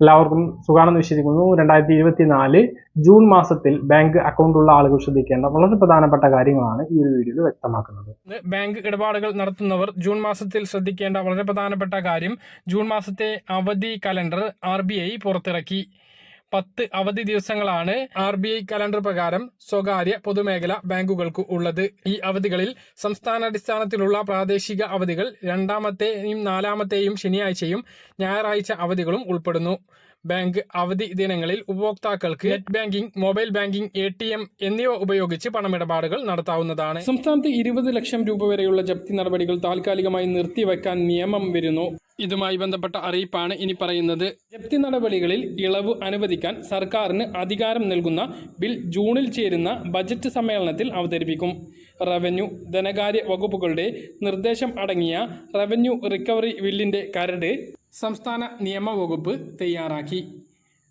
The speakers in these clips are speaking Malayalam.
എല്ലാവർക്കും സുഖാണെന്ന് വിശ്വസിക്കുന്നു. രണ്ടായിരത്തി ഇരുപത്തി നാല് ജൂൺ മാസത്തിൽ ബാങ്ക് അക്കൗണ്ട് ഉള്ള ആളുകൾ ശ്രദ്ധിക്കേണ്ട വളരെ പ്രധാനപ്പെട്ട കാര്യങ്ങളാണ് ഈ ഒരു വീഡിയോയിൽ വ്യക്തമാക്കുന്നത്. ബാങ്ക് ഇടപാടുകൾ നടത്തുന്നവർ ജൂൺ മാസത്തിൽ ശ്രദ്ധിക്കേണ്ട വളരെ പ്രധാനപ്പെട്ട കാര്യം ജൂൺ മാസത്തെ അവധി കലണ്ടർ ആർ പുറത്തിറക്കി. പത്ത് അവധി ദിവസങ്ങളാണ് ആർ ബി ഐ കലണ്ടർ പ്രകാരം സ്വകാര്യ പൊതുമേഖല ബാങ്കുകൾക്ക് ഉള്ളത്. ഈ അവധികളിൽ സംസ്ഥാനാടിസ്ഥാനത്തിലുള്ള പ്രാദേശിക അവധികൾ രണ്ടാമത്തെയും നാലാമത്തെയും ശനിയാഴ്ചയും ഞായറാഴ്ച അവധികളും ഉൾപ്പെടുന്നു. ബാങ്ക് അവധി ദിനങ്ങളിൽ ഉപഭോക്താക്കൾക്ക് net banking mobile banking A T M എന്നിവ ഉപയോഗിച്ച് പണമിടപാടുകൾ നടത്താവുന്നതാണ്. സംസ്ഥാനത്ത് ഇരുപത് ലക്ഷം രൂപ വരെയുള്ള ജപ്തി നടപടികൾ താൽക്കാലികമായി നിർത്തിവെക്കാൻ നിയമം വരുന്നു. ഇതുമായി ബന്ധപ്പെട്ട അറിയിപ്പാണ് ഇനി പറയുന്നത്. ജപ്തി നടപടികളിൽ ഇളവ് അനുവദിക്കാൻ സർക്കാരിന് അധികാരം നൽകുന്ന ബിൽ ജൂണിൽ ചേരുന്ന ബജറ്റ് സമ്മേളനത്തിൽ അവതരിപ്പിക്കും. റവന്യൂ ധനകാര്യ വകുപ്പുകളുടെ നിർദ്ദേശം അടങ്ങിയ റവന്യൂ റിക്കവറി ബില്ലിന്റെ കരട് സംസ്ഥാന നിയമവകുപ്പ് തയ്യാറാക്കി.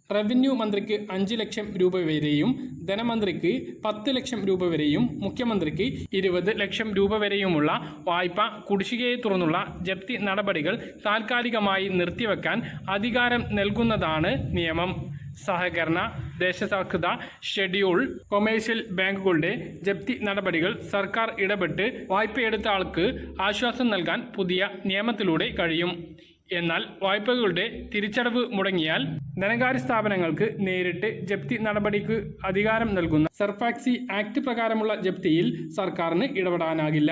റവന്യൂ മന്ത്രിക്ക് അഞ്ച് ലക്ഷം രൂപ വരെയും ധനമന്ത്രിക്ക് പത്ത് ലക്ഷം രൂപ വരെയും മുഖ്യമന്ത്രിക്ക് ഇരുപത് ലക്ഷം രൂപ വരെയുമുള്ള വായ്പ കുടിശ്ശികയെ തുടർന്നുള്ള ജപ്തി നടപടികൾ താൽക്കാലികമായി നിർത്തിവെക്കാൻ അധികാരം നൽകുന്നതാണ് നിയമം. സഹകരണ ദേശസാൽകൃത ഷെഡ്യൂൾ കൊമേഴ്ഷ്യൽ ബാങ്കുകളുടെ ജപ്തി നടപടികൾ സർക്കാർ ഇടപെട്ട് വായ്പയെടുത്ത ആൾക്ക് ആശ്വാസം നൽകാൻ പുതിയ നിയമത്തിലൂടെ കഴിയും. എന്നാൽ വായ്പകളുടെ തിരിച്ചടവ് മുടങ്ങിയാൽ ധനകാര്യ സ്ഥാപനങ്ങൾക്ക് നേരിട്ട് ജപ്തി നടപടിക്ക് അധികാരം നൽകുന്ന സർഫാക്സി ആക്ട് പ്രകാരമുള്ള ജപ്തിയിൽ സർക്കാരിന് ഇടപെടാനാകില്ല.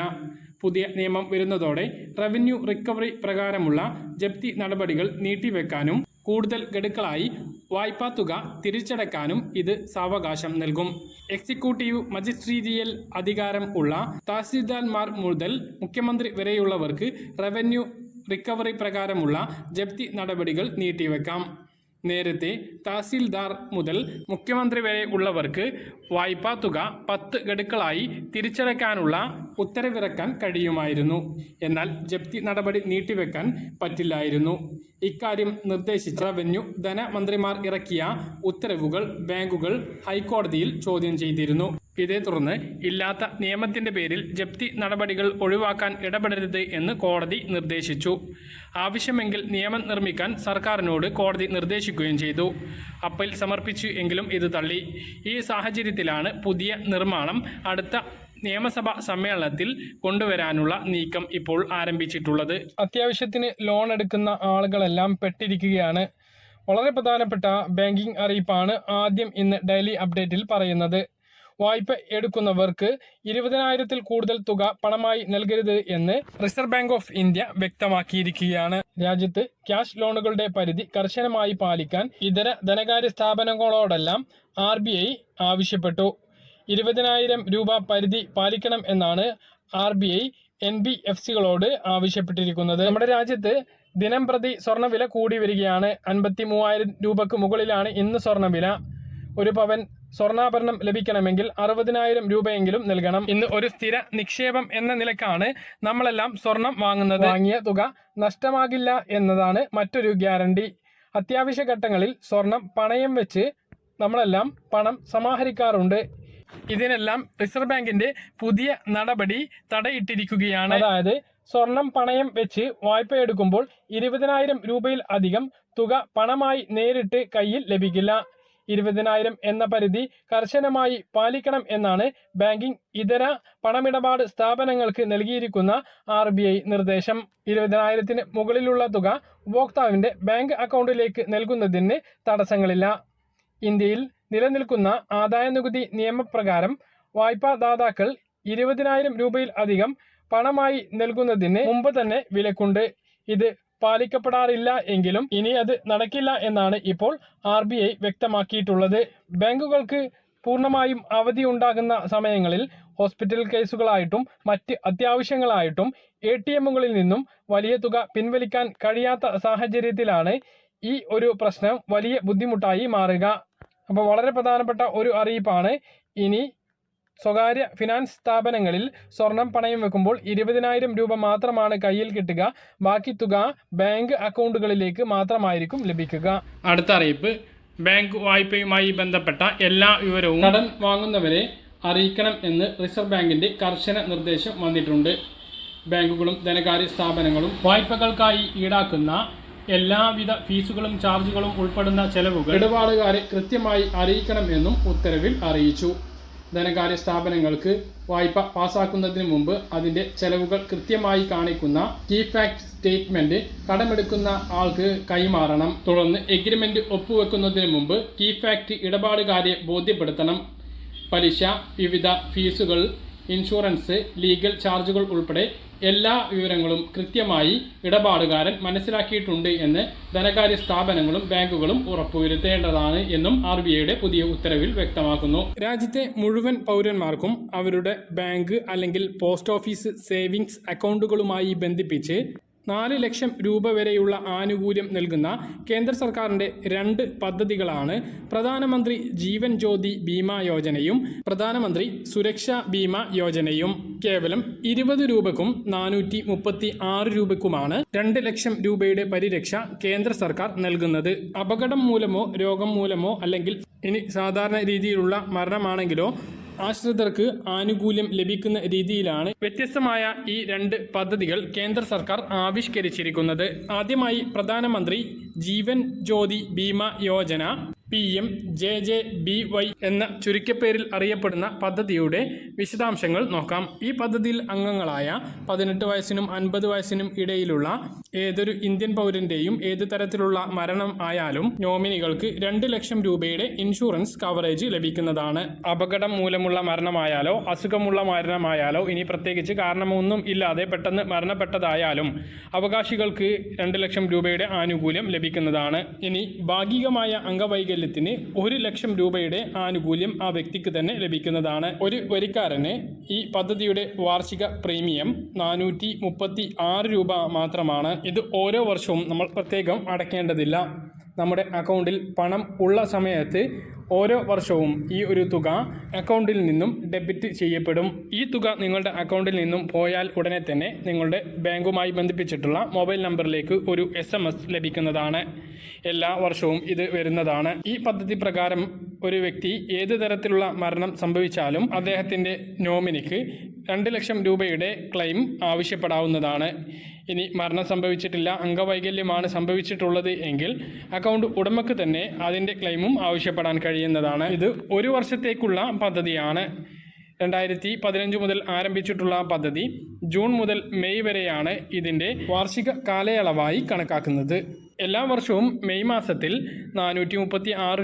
പുതിയ നിയമം വരുന്നതോടെ റവന്യൂ റിക്കവറി പ്രകാരമുള്ള ജപ്തി നടപടികൾ നീട്ടിവെക്കാനും കൂടുതൽ ഗഡുക്കളായി വായ്പാ തുക തിരിച്ചടക്കാനും ഇത് സാവകാശം നൽകും. എക്സിക്യൂട്ടീവ് മജിസ്ട്രീരിയൽ അധികാരം ഉള്ള തഹസീൽദാർമാർ മുതൽ മുഖ്യമന്ത്രി വരെയുള്ളവർക്ക് റവന്യൂ റിക്കവറി പ്രകാരമുള്ള ജപ്തി നടപടികൾ നീട്ടിവെക്കാം. നേരത്തെ തഹസീൽദാർ മുതൽ മുഖ്യമന്ത്രി വരെ ഉള്ളവർക്ക് വായ്പാ തുക പത്ത് ഗഡുക്കളായി തിരിച്ചടയ്ക്കാനുള്ള ഉത്തരവിറക്കാൻ കഴിയുമായിരുന്നു. എന്നാൽ ജപ്തി നടപടി നീട്ടിവെക്കാൻ പറ്റില്ലായിരുന്നു. ഇക്കാര്യം നിർദ്ദേശിച്ച റവന്യൂ ധനമന്ത്രിമാർ ഇറക്കിയ ഉത്തരവുകൾ ബാങ്കുകൾ ഹൈക്കോടതിയിൽ ചോദ്യം ചെയ്തിരുന്നു. ഇതേ തുടർന്ന് ഇല്ലാത്ത നിയമത്തിന്റെ പേരിൽ ജപ്തി നടപടികൾ ഒഴിവാക്കാൻ ഇടപെടരുത് എന്ന് കോടതി നിർദ്ദേശിച്ചു. ആവശ്യമെങ്കിൽ നിയമം നിർമ്മിക്കാൻ സർക്കാരിനോട് കോടതി നിർദ്ദേശിക്കുകയും ചെയ്തു. അപ്പീൽ സമർപ്പിച്ചു എങ്കിലും ഇത് തള്ളി. ഈ സാഹചര്യത്തിലാണ് പുതിയ നിർമ്മാണം അടുത്ത നിയമസഭാ സമ്മേളനത്തിൽ കൊണ്ടുവരാനുള്ള നീക്കം ഇപ്പോൾ ആരംഭിച്ചിട്ടുള്ളത്. അത്യാവശ്യത്തിന് ലോൺ എടുക്കുന്ന ആളുകളെല്ലാം പെട്ടിരിക്കുകയാണ്. വളരെ പ്രധാനപ്പെട്ട ബാങ്കിംഗ് അറിയിപ്പാണ് ആദ്യം ഇന്ന് ഡെയിലി അപ്ഡേറ്റിൽ പറയുന്നത്. വായ്പ എടുക്കുന്നവർക്ക് ഇരുപതിനായിരത്തിൽ കൂടുതൽ തുക പണമായി നൽകരുത് എന്ന് റിസർവ് ബാങ്ക് ഓഫ് ഇന്ത്യ വ്യക്തമാക്കിയിരിക്കുകയാണ്. രാജ്യത്ത് ക്യാഷ് ലോണുകളുടെ പരിധി കർശനമായി പാലിക്കാൻ ഇതര ധനകാര്യ സ്ഥാപനങ്ങളോടെല്ലാം ആർ ആവശ്യപ്പെട്ടു. ഇരുപതിനായിരം രൂപ പരിധി പാലിക്കണം എന്നാണ് R B I N B F സികളോട് ആവശ്യപ്പെട്ടിരിക്കുന്നത്. നമ്മുടെ രാജ്യത്ത് ദിനം പ്രതി സ്വർണവില കൂടി വരികയാണ്. അൻപത്തി മൂവായിരം രൂപക്ക് മുകളിലാണ് ഇന്ന് സ്വർണവില ഒരു പവൻ സ്വർണാഭരണം ലഭിക്കണമെങ്കിൽ അറുപതിനായിരം രൂപയെങ്കിലും നൽകണം. ഇന്ന് ഒരു സ്ഥിര നിക്ഷേപം എന്ന നിലക്കാണ് നമ്മളെല്ലാം സ്വർണം വാങ്ങുന്നത്. വാങ്ങിയ തുക നഷ്ടമാകില്ല എന്നതാണ് മറ്റൊരു ഗ്യാരണ്ടി. അത്യാവശ്യ ഘട്ടങ്ങളിൽ സ്വർണം പണയം വെച്ച് നമ്മളെല്ലാം പണം സമാഹരിക്കാറുണ്ട്. ഇതിനെല്ലാം റിസർവ് ബാങ്കിന്റെ പുതിയ നടപടി തടയിട്ടിരിക്കുകയാണ്. അതായത് സ്വർണം പണയം വെച്ച് വായ്പ എടുക്കുമ്പോൾ ഇരുപതിനായിരം രൂപയിൽ അധികം തുക പണമായി നേരിട്ട് കയ്യിൽ ലഭിക്കില്ല. ഇരുപതിനായിരം എന്ന പരിധി കർശനമായി പാലിക്കണം എന്നാണ് ബാങ്കിംഗ് ഇതര പണമിടപാട് സ്ഥാപനങ്ങൾക്ക് നൽകിയിരിക്കുന്ന ആർ നിർദ്ദേശം. ഇരുപതിനായിരത്തിന് മുകളിലുള്ള തുക ഉപഭോക്താവിന്റെ ബാങ്ക് അക്കൗണ്ടിലേക്ക് നൽകുന്നതിന് തടസ്സങ്ങളില്ല. ഇന്ത്യയിൽ നിലനിൽക്കുന്ന ആദായ നികുതി നിയമപ്രകാരം വായ്പാദാതാക്കൾ ഇരുപതിനായിരം രൂപയിൽ അധികം പണമായി നൽകുന്നതിന് മുമ്പ് തന്നെ വിലക്കുണ്ട്. ഇത് പാലിക്കപ്പെടാറില്ല എങ്കിലും ഇനി അത് നടക്കില്ല എന്നാണ് ഇപ്പോൾ ആർ ബി ഐ വ്യക്തമാക്കിയിട്ടുള്ളത്. ബാങ്കുകൾക്ക് പൂർണമായും അവധി ഉണ്ടാകുന്ന സമയങ്ങളിൽ ഹോസ്പിറ്റൽ കേസുകളായിട്ടും മറ്റ് അത്യാവശ്യങ്ങളായിട്ടും എ ടി എമ്മുകളിൽ നിന്നും വലിയ തുക പിൻവലിക്കാൻ കഴിയാത്ത സാഹചര്യത്തിലാണ് ഈ ഒരു പ്രശ്നം വലിയ ബുദ്ധിമുട്ടായി മാറുക. അപ്പോൾ വളരെ പ്രധാനപ്പെട്ട ഒരു അറിയിപ്പാണ്. ഇനി സ്വകാര്യ ഫിനാൻസ് സ്ഥാപനങ്ങളിൽ സ്വർണം പണയം വെക്കുമ്പോൾ ഇരുപതിനായിരം രൂപ മാത്രമാണ് കയ്യിൽ കിട്ടുക. ബാക്കി തുക ബാങ്ക് അക്കൗണ്ടുകളിലേക്ക് മാത്രമായിരിക്കും ലഭിക്കുക. അടുത്ത അറിയിപ്പ്. ബാങ്ക് വായ്പയുമായി ബന്ധപ്പെട്ട എല്ലാ വിവരവും കടം വാങ്ങുന്നവരെ അറിയിക്കണം എന്ന് റിസർവ് ബാങ്കിന്റെ കർശന നിർദ്ദേശം വന്നിട്ടുണ്ട്. ബാങ്കുകളും ധനകാര്യ സ്ഥാപനങ്ങളും വായ്പകൾക്കായി ഈടാക്കുന്ന എല്ലാവിധ ഫീസുകളും ചാർജുകളും ഉൾപ്പെടുന്ന ചെലവുകൾ ഇടപാടുകാരെ കൃത്യമായി അറിയിക്കണമെന്നും ഉത്തരവിൽ അറിയിച്ചു. ധനകാര്യ സ്ഥാപനങ്ങൾക്ക് വായ്പ പാസാക്കുന്നതിന് മുമ്പ് അതിന്റെ ചെലവുകൾ കൃത്യമായി കാണിക്കുന്ന കീ ഫാക്ട് സ്റ്റേറ്റ്മെന്റ് കടമെടുക്കുന്ന ആൾക്ക് കൈമാറണം. തുടർന്ന് എഗ്രിമെന്റ് ഒപ്പുവെക്കുന്നതിന് മുമ്പ് കീ ഫാക്ട് ഇടപാടുകാരെ ബോധ്യപ്പെടുത്തണം. പലിശ വിവിധ ഫീസുകൾ ഇൻഷുറൻസ് ലീഗൽ ചാർജുകൾ ഉൾപ്പെടെ എല്ലാ വിവരങ്ങളും കൃത്യമായി ഇടപാടുകാരൻ മനസ്സിലാക്കിയിട്ടുണ്ട് എന്ന് ധനകാര്യ സ്ഥാപനങ്ങളും ബാങ്കുകളും ഉറപ്പുവരുത്തേണ്ടതാണ് എന്നും ആർ പുതിയ ഉത്തരവിൽ വ്യക്തമാക്കുന്നു. രാജ്യത്തെ മുഴുവൻ പൗരന്മാർക്കും അവരുടെ ബാങ്ക് അല്ലെങ്കിൽ പോസ്റ്റ് ഓഫീസ് സേവിങ്സ് അക്കൗണ്ടുകളുമായി ബന്ധിപ്പിച്ച് നാല് ലക്ഷം രൂപ വരെയുള്ള ആനുകൂല്യം നൽകുന്ന കേന്ദ്ര സർക്കാരിന്റെ രണ്ട് പദ്ധതികളാണ് പ്രധാനമന്ത്രി ജീവൻ ജ്യോതി ബീമ യോജനയും പ്രധാനമന്ത്രി സുരക്ഷാ ബീമ യോജനയും. കേവലം ഇരുപത് രൂപക്കും നാനൂറ്റി മുപ്പത്തി ആറ് രൂപക്കുമാണ് രണ്ട് ലക്ഷം രൂപയുടെ പരിരക്ഷ കേന്ദ്ര സർക്കാർ നൽകുന്നത്. അപകടം മൂലമോ രോഗം മൂലമോ അല്ലെങ്കിൽ ഇനി സാധാരണ രീതിയിലുള്ള മരണമാണെങ്കിലോ ആശ്രിതർക്ക് ആനുകൂല്യം ലഭിക്കുന്ന രീതിയിലാണ് വ്യത്യസ്തമായ ഈ രണ്ട് പദ്ധതികൾ കേന്ദ്ര സർക്കാർ ആവിഷ്കരിച്ചിരിക്കുന്നത്. ആദ്യമായി Pradhanamantri Jeevan Jyoti Bima Yojana P M J J B Y എന്ന ചുരുക്കപ്പേരിൽ അറിയപ്പെടുന്ന പദ്ധതിയുടെ വിശദാംശങ്ങൾ നോക്കാം. ഈ പദ്ധതിയിൽ അംഗങ്ങളായ പതിനെട്ട് വയസ്സിനും അൻപത് വയസ്സിനും ഇടയിലുള്ള ഏതൊരു ഇന്ത്യൻ പൗരന്റെയും ഏത് തരത്തിലുള്ള മരണം ആയാലും നോമിനികൾക്ക് രണ്ട് ലക്ഷം രൂപയുടെ ഇൻഷുറൻസ് കവറേജ് ലഭിക്കുന്നതാണ്. അപകടം മൂലമുള്ള മരണമായാലോ അസുഖമുള്ള മരണമായാലോ ഇനി പ്രത്യേകിച്ച് കാരണമൊന്നും ഇല്ലാതെ പെട്ടെന്ന് മരണപ്പെട്ടതായാലും അവകാശികൾക്ക് രണ്ട് ലക്ഷം രൂപയുടെ ആനുകൂല്യം ലഭിക്കുന്നതാണ്. ഇനി ഭാഗികമായ അംഗവൈകല്യത്തിന് ഒരു ലക്ഷം രൂപയുടെ ആനുകൂല്യം ആ വ്യക്തിക്ക് തന്നെ ലഭിക്കുന്നതാണ്. ഒരു വരിക്കാരന് ഈ പദ്ധതിയുടെ വാർഷിക പ്രീമിയം നാനൂറ്റി മുപ്പത്തി ആറ് രൂപ മാത്രമാണ്. ഇത് ഓരോ വർഷവും നമ്മൾ പ്രത്യേകം അടയ്ക്കേണ്ടതില്ല നമ്മുടെ അക്കൗണ്ടിൽ പണം ഉള്ള സമയത്ത് ഓരോ വർഷവും ഈ ഒരു തുക അക്കൗണ്ടിൽ നിന്നും ഡെബിറ്റ് ചെയ്യപ്പെടും. ഈ തുക നിങ്ങളുടെ അക്കൗണ്ടിൽ നിന്നും പോയാൽ ഉടനെ തന്നെ നിങ്ങളുടെ ബാങ്കുമായി ബന്ധിപ്പിച്ചിട്ടുള്ള മൊബൈൽ നമ്പറിലേക്ക് ഒരു എസ് ലഭിക്കുന്നതാണ്. എല്ലാ വർഷവും ഇത് വരുന്നതാണ്. ഈ പദ്ധതി പ്രകാരം ഒരു വ്യക്തി ഏത് തരത്തിലുള്ള മരണം സംഭവിച്ചാലും അദ്ദേഹത്തിന്റെ നോമിനിക്ക് രണ്ട് ലക്ഷം രൂപയുടെ ക്ലെയിം ആവശ്യപ്പെടാവുന്നതാണ്. ഇനി മരണം സംഭവിച്ചിട്ടില്ല അംഗവൈകല്യമാണ് സംഭവിച്ചിട്ടുള്ളത് എങ്കിൽ അക്കൗണ്ട് ഉടമക്ക് തന്നെ അതിന്റെ ക്ലെയിമും ആവശ്യപ്പെടാൻ കഴിയുന്നതാണ്. ഇത് ഒരു വർഷത്തേക്കുള്ള പദ്ധതിയാണ്. രണ്ടായിരത്തി പതിനഞ്ച് മുതൽ ആരംഭിച്ചിട്ടുള്ള പദ്ധതി ജൂൺ മുതൽ മെയ് വരെയാണ് ഇതിന്റെ വാർഷിക കാലയളവായി കണക്കാക്കുന്നത്. എല്ലാ വർഷവും മെയ് മാസത്തിൽ നാനൂറ്റി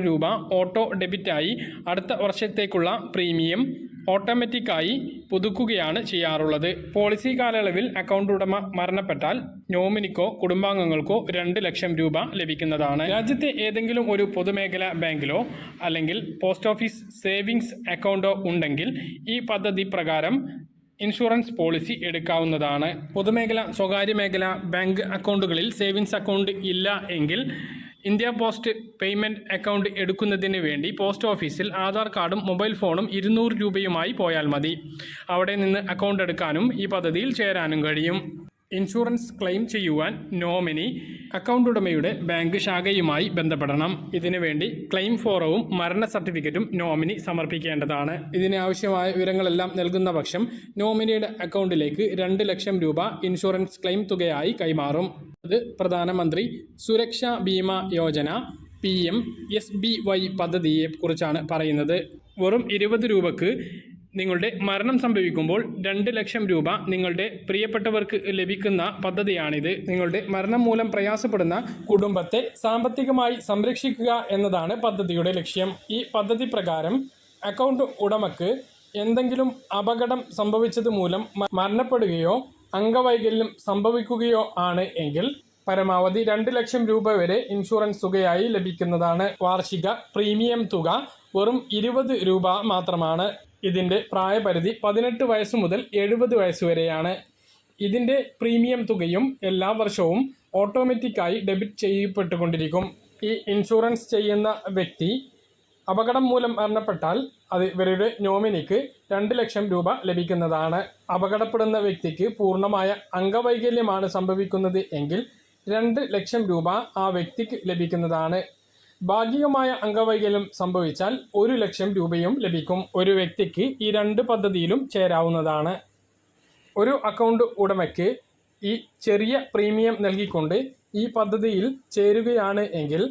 രൂപ ഓട്ടോ ഡെബിറ്റായി അടുത്ത വർഷത്തേക്കുള്ള പ്രീമിയം ഓട്ടോമാറ്റിക്കായി പുതുക്കുകയാണ് ചെയ്യാറുള്ളത്. പോളിസി കാലയളവിൽ അക്കൗണ്ട് ഉടമ മരണപ്പെട്ടാൽ നോമിനിക്കോ കുടുംബാംഗങ്ങൾക്കോ രണ്ട് ലക്ഷം രൂപ ലഭിക്കുന്നതാണ്. രാജ്യത്തെ ഏതെങ്കിലും ഒരു പൊതുമേഖലാ ബാങ്കിലോ അല്ലെങ്കിൽ പോസ്റ്റ് ഓഫീസ് സേവിങ്സ് അക്കൗണ്ടോ ഉണ്ടെങ്കിൽ ഈ പദ്ധതി പ്രകാരം ഇൻഷുറൻസ് പോളിസി എടുക്കാവുന്നതാണ്. പൊതുമേഖല സ്വകാര്യ മേഖല ബാങ്ക് അക്കൗണ്ടുകളിൽ സേവിങ്സ് അക്കൗണ്ട് ഇല്ല എങ്കിൽ ഇന്ത്യ പോസ്റ്റ് പേയ്മെന്റ് അക്കൗണ്ട് എടുക്കുന്നതിന് വേണ്ടി പോസ്റ്റ് ഓഫീസിൽ ആധാർ കാർഡും മൊബൈൽ ഫോണും ഇരുന്നൂറ് രൂപയുമായി പോയാൽ മതി. അവിടെ നിന്ന് അക്കൗണ്ട് എടുക്കാനും ഈ പദ്ധതിയിൽ ചേരാനും കഴിയും. ഇൻഷുറൻസ് ക്ലെയിം ചെയ്യുവാൻ നോമിനി അക്കൗണ്ട് ഉടമയുടെ ബാങ്ക് ശാഖയുമായി ബന്ധപ്പെടണം. ഇതിനുവേണ്ടി ക്ലെയിം ഫോറവും മരണ സർട്ടിഫിക്കറ്റും നോമിനി സമർപ്പിക്കേണ്ടതാണ്. ഇതിന് ആവശ്യമായ വിവരങ്ങളെല്ലാം നൽകുന്ന പക്ഷം നോമിനിയുടെ അക്കൗണ്ടിലേക്ക് രണ്ട് ലക്ഷം രൂപ ഇൻഷുറൻസ് ക്ലെയിം തുകയായി കൈമാറും. അത് Pradhanamantri Suraksha Bima Yojana P M S B Y പദ്ധതിയെ കുറിച്ചാണ് പറയുന്നത്. വെറും ഇരുപത് രൂപക്ക് നിങ്ങളുടെ മരണം സംഭവിക്കുമ്പോൾ രണ്ട് ലക്ഷം രൂപ നിങ്ങളുടെ പ്രിയപ്പെട്ടവർക്ക് ലഭിക്കുന്ന പദ്ധതിയാണിത്. നിങ്ങളുടെ മരണം മൂലം പ്രയാസപ്പെടുന്ന കുടുംബത്തെ സാമ്പത്തികമായി സംരക്ഷിക്കുക എന്നതാണ് പദ്ധതിയുടെ ലക്ഷ്യം. ഈ പദ്ധതി പ്രകാരം അക്കൗണ്ട് ഉടമക്ക് എന്തെങ്കിലും അപകടം സംഭവിച്ചത് മൂലം മരണപ്പെടുകയോ അംഗവൈകല്യം സംഭവിക്കുകയോ ആണ് എങ്കിൽ പരമാവധി രണ്ട് ലക്ഷം രൂപ വരെ ഇൻഷുറൻസ് തുകയായി ലഭിക്കുന്നതാണ് വാർഷിക പ്രീമിയം തുക. വെറും ഇരുപത് രൂപ മാത്രമാണ്. ഇതിന്റെ പ്രായപരിധി പതിനെട്ട് വയസ്സ് മുതൽ എഴുപത് വയസ്സ് വരെയാണ്. ഇതിന്റെ പ്രീമിയം തുകയും എല്ലാ വർഷവും ഓട്ടോമാറ്റിക്കായി ഡെബിറ്റ് ചെയ്യപ്പെട്ടുകൊണ്ടിരിക്കും. ഈ ഇൻഷുറൻസ് ചെയ്യുന്ന വ്യക്തി അപകടം മൂലം മരണപ്പെട്ടാൽ അത് ഇവരുടെ നോമിനിക്ക് രണ്ട് ലക്ഷം രൂപ ലഭിക്കുന്നതാണ്. അപകടപ്പെടുന്ന വ്യക്തിക്ക് പൂർണമായ അംഗവൈകല്യമാണ് സംഭവിക്കുന്നത് എങ്കിൽ രണ്ട് ലക്ഷം രൂപ ആ വ്യക്തിക്ക് ലഭിക്കുന്നതാണ്. ഭാഗികമായ അംഗവൈകല്യം സംഭവിച്ചാൽ ഒരു ലക്ഷം രൂപയും ലഭിക്കും. ഒരു വ്യക്തിക്ക് ഈ രണ്ട് പദ്ധതിയിലും ചേരാവുന്നതാണ്. ഒരു അക്കൗണ്ട് ഉടമയ്ക്ക് ഈ ചെറിയ പ്രീമിയം നൽകിക്കൊണ്ട് ഈ പദ്ധതിയിൽ ചേരുകയാണ് എങ്കിൽ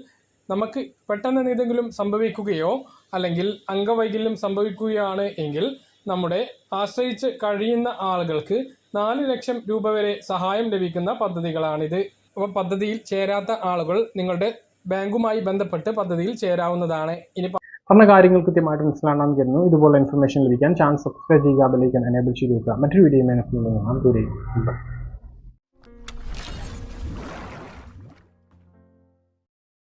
നമുക്ക് പെട്ടെന്ന് എന്തെങ്കിലും സംഭവിക്കുകയോ അല്ലെങ്കിൽ അംഗവൈകല്യം സംഭവിക്കുകയാണ് എങ്കിൽ നമ്മുടെ ആശ്രയിച്ച് കഴിയുന്ന ആളുകൾക്ക് നാല് ലക്ഷം രൂപ വരെ സഹായം ലഭിക്കുന്ന പദ്ധതികളാണിത്. അപ്പോൾ പദ്ധതിയിൽ ചേരാത്ത ആളുകൾ നിങ്ങളുടെ ബാങ്കുമായി ബന്ധപ്പെട്ട് പദ്ധതിയിൽ ചേരാവുന്നതാണ്. ഇനി പറഞ്ഞ കാര്യങ്ങൾ കൃത്യമായിട്ട് മനസ്സിലാണെന്ന് കരുതുന്നു. ഇതുപോലെ ഇൻഫർമേഷൻ ലഭിക്കാൻ ചാനൽ സബ്സ്ക്രൈബ് ചെയ്യുക ബെല്ലൈക്കൻ എനേബിൾ ചെയ്ത് വെക്കുക. മറ്റൊരു വീഡിയോ മനസ്സിലാക്കാം ദൂരെ